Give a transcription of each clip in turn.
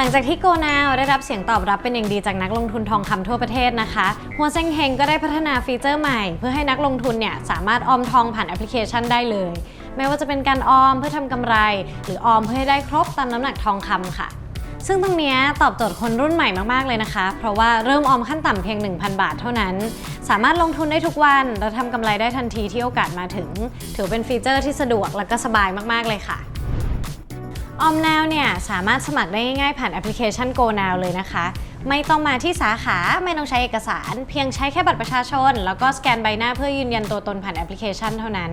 หลังจากที่ Go Now ได้รับเสียงตอบรับเป็นอย่างดีจากนักลงทุนทองคำทั่วประเทศนะคะหัวเซ็งเฮงก็ได้พัฒนาฟีเจอร์ใหม่ เพื่อให้นักลงทุนเนี่ยสามารถออมทองผ่านแอปพลิเคชันได้เลย ไม่ว่าจะเป็นการออมเพื่อทำกำไร หรือออมเพื่อให้ได้ครบตามน้ำหนักทองคำค่ะซึ่งตรงนี้ตอบโจทย์คนรุ่นใหม่มาก ๆ เลยนะคะ เพราะว่าเริ่มออมขั้นต่ำเพียง 1,000 บาทเท่านั้น สามารถลงทุนได้ทุกวัน และทำกำไรได้ทันทีที่โอกาสมาถึง ถือเป็นฟีเจอร์ที่สะดวกและก็สบายมาก ๆ เลยค่ะ ออม Now เนี่ยสามารถสมัครได้ง่ายๆผ่านแอปพลิเคชัน Go Now เลยนะคะ ไม่ต้องมาที่สาขาไม่ต้องใช้เอกสาร เพียงใช้แค่บัตรประชาชน แล้วก็สแกนใบหน้าเพื่อยืนยันตัวตนผ่านแอปพลิเคชันเท่านั้น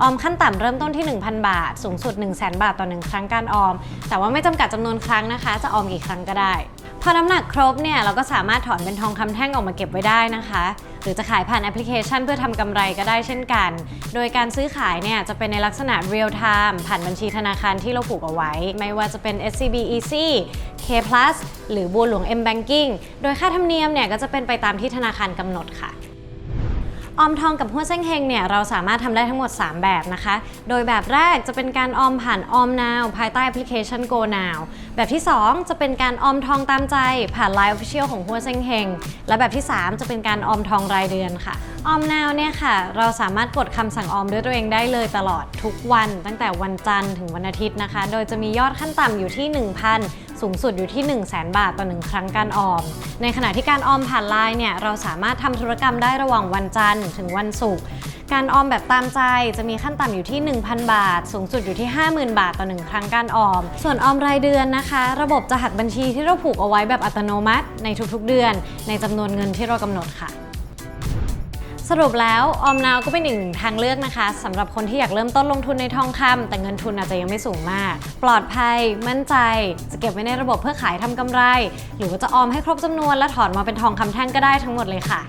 ออมขั้นต่ำเริ่มต้นที่ 1,000 บาท สูงสุด 1 0 0 0 0 0 บาทต่อ 1 ครั้งการออม แต่ว่าไม่จำกัดจำนวนครั้งนะคะ จะออมกี่ครั้งก็ได้ พอน้ำหนักครบเนี่ยเราก็สามารถถอนเป็นทองคำแท่งออกมาเก็บไว้ได้นะคะหรือจะขายผ่านแอปพลิเคชันเพื่อทำกำไรก็ได้เช่นกัน โดยการซื้อขายเนี่ยจะเป็นในลักษณะ real time ผ่านบัญชีธนาคารที่เราผูกเอาไว้ ไม่ว่าจะเป็น SCB Easy K Plus หรือบัวหลวง M Banking โดยค่าธรรมเนียมเนี่ยก็จะเป็นไปตามที่ธนาคารกำหนดค่ะออมทองกับหัวเส้งเฮงเนี่ยเราสามารถทำได้ทั้งหมด 3 แบบนะคะ โดยแบบแรกจะเป็นการออมผ่านออม Now ภายใต้แอปพลิเคชัน Go Now แบบที่ 2 จะเป็นการออมทองตามใจผ่าน Line Official ของหัวเส้งเฮงและแบบที่ 3 จะเป็นการออมทองรายเดือนค่ะ ออม Now เนี่ยค่ะ เราสามารถกดคำสั่งออมด้วยตัวเองได้เลยตลอดทุกวัน ตั้งแต่วันจันทร์ถึงวันอาทิตย์นะคะ โดยจะมียอดขั้นต่ำอยู่ที่ 1,000 สูงสุดอยู่ที่ 1 0 0 0 0แบาทต่อ 1 ครั้งการออม ในขณะที่การออมผ่านไลน์เนี่ยเราสามารถทำธุรกรรมได้ระหว่างวันจันทร์ถึงวันศุกร์การออมแบบตามใจจะมีขั้นต่ำอยู่ที่ 1,000 บาท สูงสุดอยู่ที่ 50,000 บาทต่อ 1 ครั้งการออม ส่วนออมรายเดือนนะคะ ระบบจะหักบัญชีที่เราผูกเอาไว้แบบอัตโนมัติในทุกๆเดือน ในจำนวนเงินที่เรากำหนดค่ะ สรุปแล้วออมนาวก็เป็นอีกหนึ่งทางเลือกนะคะสำหรับคนที่อยากเริ่มต้นลงทุนในทองคำแต่เงินทุนอาจจะยังไม่สูงมาก ปลอดภัย มั่นใจ จะเก็บไว้ในระบบเพื่อขายทำกำไร หรือว่าจะออมให้ครบจำนวนและถอนมาเป็นทองคำแท่งก็ได้ทั้งหมดเลยค่ะ